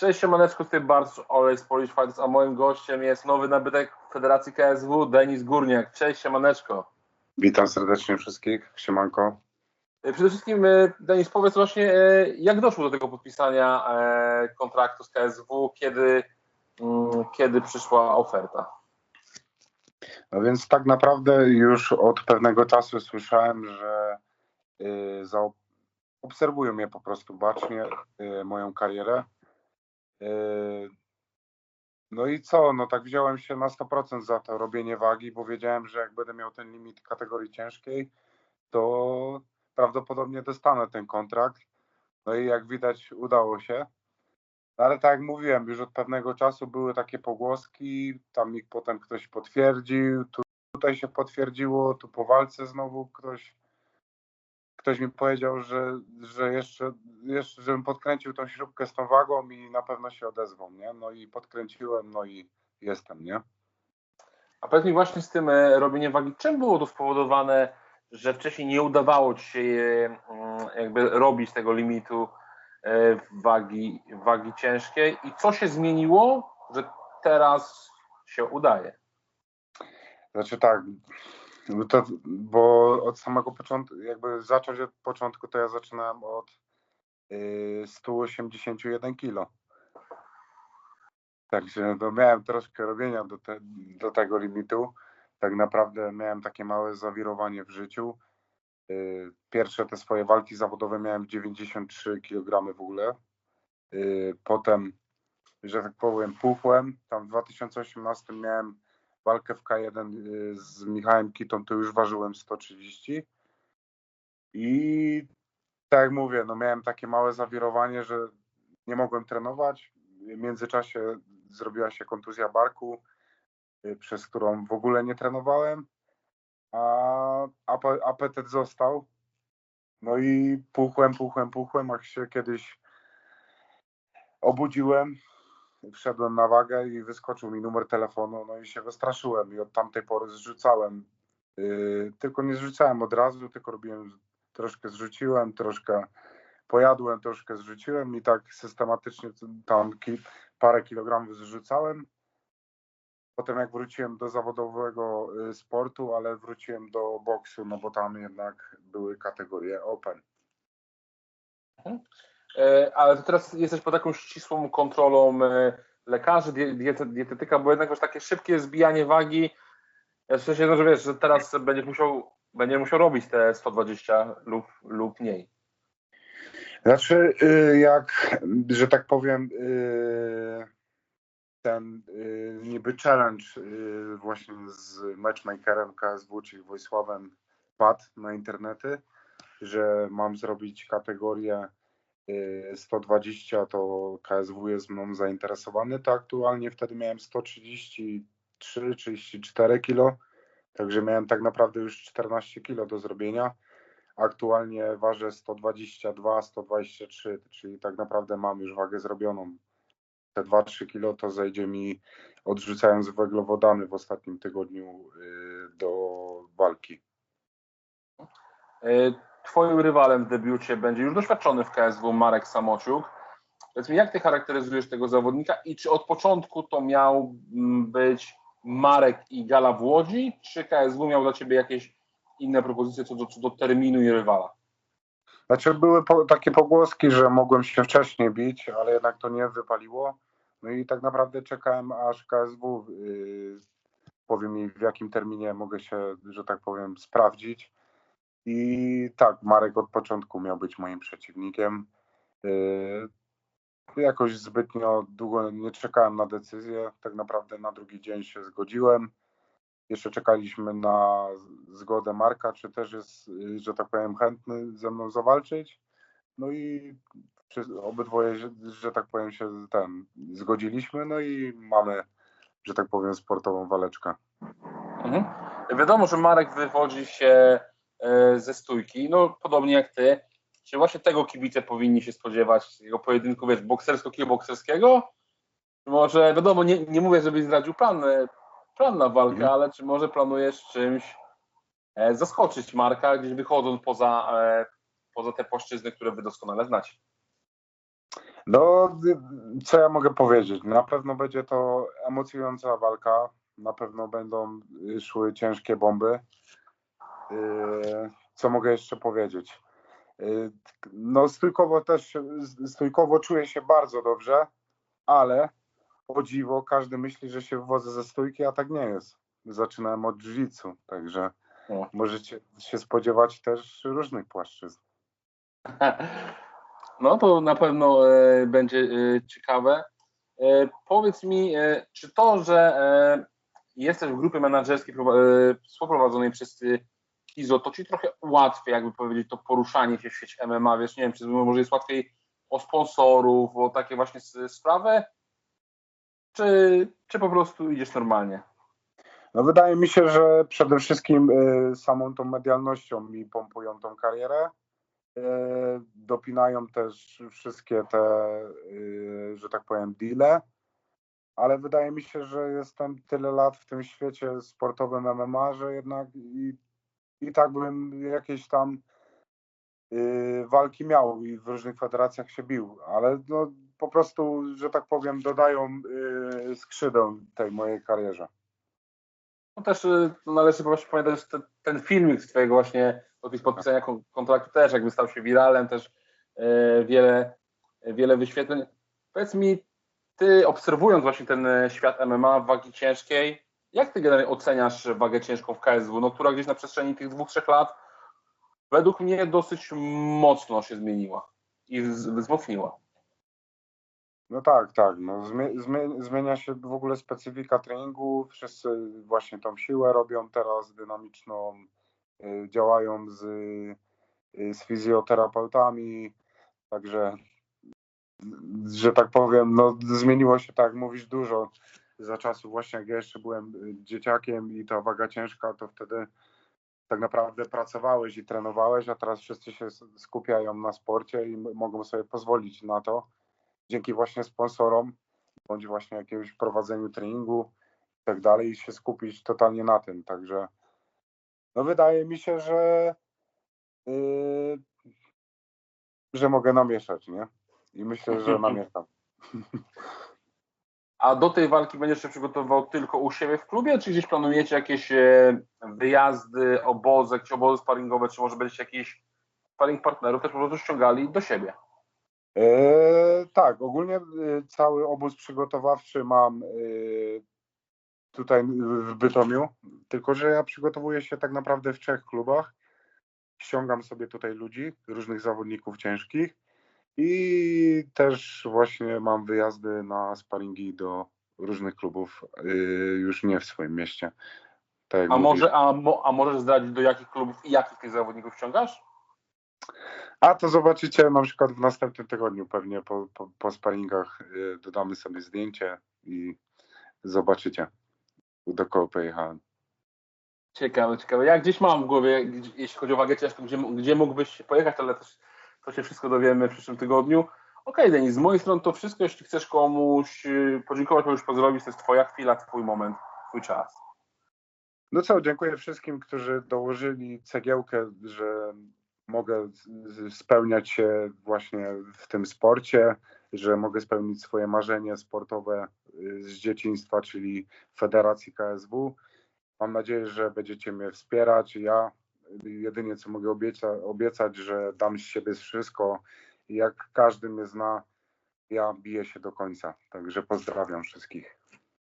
Cześć, siemaneczko, tutaj Bartosz Olej z Polish Fighters, a moim gościem jest nowy nabytek Federacji KSW, Denis Górniak. Cześć, siemaneczko. Witam serdecznie wszystkich, siemanko. E, Przede wszystkim, e, Denis, powiedz właśnie, e, jak doszło do tego podpisania kontraktu z KSW, kiedy, mm, kiedy przyszła oferta? No więc tak naprawdę już od pewnego czasu słyszałem, że y, obserwują mnie po prostu bacznie, y, moją karierę. Y, no i co, no tak wziąłem się na 100% za to robienie wagi, bo wiedziałem, że jak będę miał ten limit kategorii ciężkiej, to prawdopodobnie dostanę ten kontrakt. No i jak widać udało się. No ale tak jak mówiłem, już od pewnego czasu były takie pogłoski, tam mi potem ktoś potwierdził, tu, tutaj się potwierdziło, tu po walce znowu ktoś, ktoś mi powiedział, że, że jeszcze, jeszcze, żebym podkręcił tą śrubkę z tą wagą i na pewno się odezwą, nie? No i podkręciłem, no i jestem, nie? A powiedz mi właśnie z tym e, robieniem wagi, czym było to spowodowane, że wcześniej nie udawało Ci się mm, jakby robić tego limitu e, wagi, wagi ciężkiej i co się zmieniło, że teraz się udaje? Znaczy tak, bo to, bo od samego początku, jakby zacząć od początku, to ja zaczynałem od y, 181 kg. Także no, miałem troszkę robienia do, te, do tego limitu. Tak naprawdę miałem takie małe zawirowanie w życiu. Y, Pierwsze te swoje walki zawodowe miałem 93 kg w ogóle. Y, Potem, że tak powiem, puchłem. Tam w 2018 miałem walkę w K1 y, z Michałem Kitą, to już ważyłem 130. I tak jak mówię, no miałem takie małe zawirowanie, że nie mogłem trenować. W międzyczasie zrobiła się kontuzja barku, y, przez którą w ogóle nie trenowałem, a ape- apetyt został. No i puchłem, puchłem, puchłem, jak się kiedyś obudziłem, wszedłem na wagę i wyskoczył mi numer telefonu, no i się wystraszyłem i od tamtej pory zrzucałem. Yy, tylko nie zrzucałem od razu, tylko robiłem, troszkę zrzuciłem, troszkę pojadłem, troszkę zrzuciłem i tak systematycznie tam ki, parę kilogramów zrzucałem. Potem jak wróciłem do zawodowego y, sportu, ale wróciłem do boksu, no bo tam jednak były kategorie open. E, Ale to teraz jesteś pod taką ścisłą kontrolą e, lekarzy, dietetyka, bo jednak wiesz, takie szybkie zbijanie wagi, ja w sensie, no, że wiesz, że teraz będziesz musiał, będziesz musiał robić te 120 lub, lub mniej. Znaczy, y, jak, że tak powiem, y, ten y, niby challenge właśnie z matchmakerem KSW, czyli Wojsławem padł na internety, że mam zrobić kategorię 120, to KSW jest mną zainteresowany, to aktualnie wtedy miałem 133-34 kilo, także miałem tak naprawdę już 14 kilo do zrobienia. Aktualnie ważę 122, 123, czyli tak naprawdę mam już wagę zrobioną. Te 2-3 kilo to zejdzie mi odrzucając węglowodany w ostatnim tygodniu y, do walki. Twoim rywalem w debiucie będzie już doświadczony w KSW Marek Samociuk. Powiedz mi, jak ty charakteryzujesz tego zawodnika i czy od początku to miał mm, być Marek i Gala w Łodzi, czy KSW miał dla ciebie jakieś inne propozycje co do, co do terminu i rywala? Znaczy były po, takie pogłoski, że mogłem się wcześniej bić, ale jednak to nie wypaliło. No i tak naprawdę czekałem aż KSW y, powie mi w jakim terminie mogę się, że tak powiem, sprawdzić. I tak, Marek od początku miał być moim przeciwnikiem. Y, jakoś zbytnio długo nie czekałem na decyzję. Tak naprawdę na drugi dzień się zgodziłem. Jeszcze czekaliśmy na zgodę Marka, czy też jest, że tak powiem, chętny ze mną zawalczyć. No i obydwoje, że, tak powiem, się ten zgodziliśmy, no i mamy, że tak powiem, sportową waleczkę. Mhm. Wiadomo, że Marek wywodzi się ze stójki, no podobnie jak ty. Czy właśnie tego kibice powinni się spodziewać, tego pojedynku, wiesz, boksersko-kielbokserskiego? Czy może, wiadomo, nie, nie mówię, żebyś zdradził plan, e, plan na walkę, Mhm. ale czy może planujesz czymś e, zaskoczyć Marka, gdzieś wychodząc poza, e, poza te płaszczyzny, które wy doskonale znacie? No, co ja mogę powiedzieć? Na pewno będzie to emocjonująca walka. Na pewno będą szły ciężkie bomby. Co mogę jeszcze powiedzieć? Yy, no, stójkowo też, stójkowo czuję się bardzo dobrze, ale o dziwo, każdy myśli, że się wywodzę ze stójki, a tak nie jest. Zaczynałem od jiu także możecie się spodziewać też różnych płaszczyzn. No to na pewno e, będzie e, ciekawe. E, powiedz mi, e, czy to, że e, jesteś w grupie menedżerskiej e, współprowadzonej przez Kizo, to ci trochę ułatwia, jakby powiedzieć, to poruszanie się w sieci MMA, wiesz, nie wiem, czy może jest łatwiej o sponsorów, o takie właśnie sprawy, czy, czy po prostu idziesz normalnie? No wydaje mi się, że przede wszystkim y, samą tą medialnością mi pompują tą karierę. Y, dopinają też wszystkie te, y, że tak powiem, deale, ale wydaje mi się, że jestem tyle lat w tym świecie sportowym MMA, że jednak i, i tak bym jakieś tam walki miał i w różnych federacjach się bił, ale no, po prostu, że tak powiem, dodają skrzydeł tej mojej karierze. No też y, należy właśnie pamiętać, że ten filmik z twojego właśnie opis podpisania kontraktu też jakby stał się wiralem, też e, wiele, wiele wyświetleń. Powiedz mi, ty obserwując właśnie ten e, świat MMA, wagi ciężkiej, jak ty generalnie oceniasz wagę ciężką w KSW, no, która gdzieś na przestrzeni tych dwóch, trzech lat według mnie dosyć mocno się zmieniła i wzmocniła? No tak, tak. No, zmienia się w ogóle specyfika treningu. Wszyscy właśnie tą siłę robią teraz dynamiczną, y, działają z, y, z fizjoterapeutami, także że tak powiem, no zmieniło się tak, mówisz dużo za czasów właśnie jak ja jeszcze byłem y, dzieciakiem i ta waga ciężka, to wtedy tak naprawdę pracowałeś i trenowałeś, a teraz wszyscy się skupiają na sporcie i mogą sobie pozwolić na to dzięki właśnie sponsorom, bądź właśnie jakiemuś prowadzeniu treningu i tak dalej, i się skupić totalnie na tym. Także no wydaje mi się, że yy, że mogę namieszać, nie? I myślę, że namieszam. A do tej walki będziesz się przygotowywał tylko u siebie w klubie, czy gdzieś planujecie jakieś e, wyjazdy, obozy, jakieś obozy sparingowe, czy może będziecie jakiś sparing partnerów też po prostu ściągali do siebie? E, tak, ogólnie e, cały obóz przygotowawczy mam tutaj w Bytomiu, tylko że ja przygotowuję się tak naprawdę w trzech klubach. Ściągam sobie tutaj ludzi, różnych zawodników ciężkich i też właśnie mam wyjazdy na sparingi do różnych klubów, już nie w swoim mieście. Tak a, może, a, mo, a możesz zdradzić do jakich klubów i jakich tych zawodników ściągasz? A to zobaczycie na przykład w następnym tygodniu pewnie po, po, po sparingach y, dodamy sobie zdjęcie i zobaczycie do kogo pojechałem. Ciekawe, ciekawe. Ja gdzieś mam w głowie, jeśli chodzi o wagę ciężką, gdzie, gdzie mógłbyś pojechać, ale też to się wszystko dowiemy w przyszłym tygodniu. Okej, okay, Denis, z mojej strony to wszystko. Jeśli chcesz komuś y, podziękować, możesz pozdrowić, to jest twoja chwila, twój moment, twój czas. No co, dziękuję wszystkim, którzy dołożyli cegiełkę, że mogę spełniać się właśnie w tym sporcie, że mogę spełnić swoje marzenie sportowe y, z dzieciństwa, czyli Federacji KSW. Mam nadzieję, że będziecie mnie wspierać. Ja jedynie co mogę obieca, obiecać, że dam z siebie wszystko. Jak każdy mnie zna, ja biję się do końca. Także pozdrawiam wszystkich.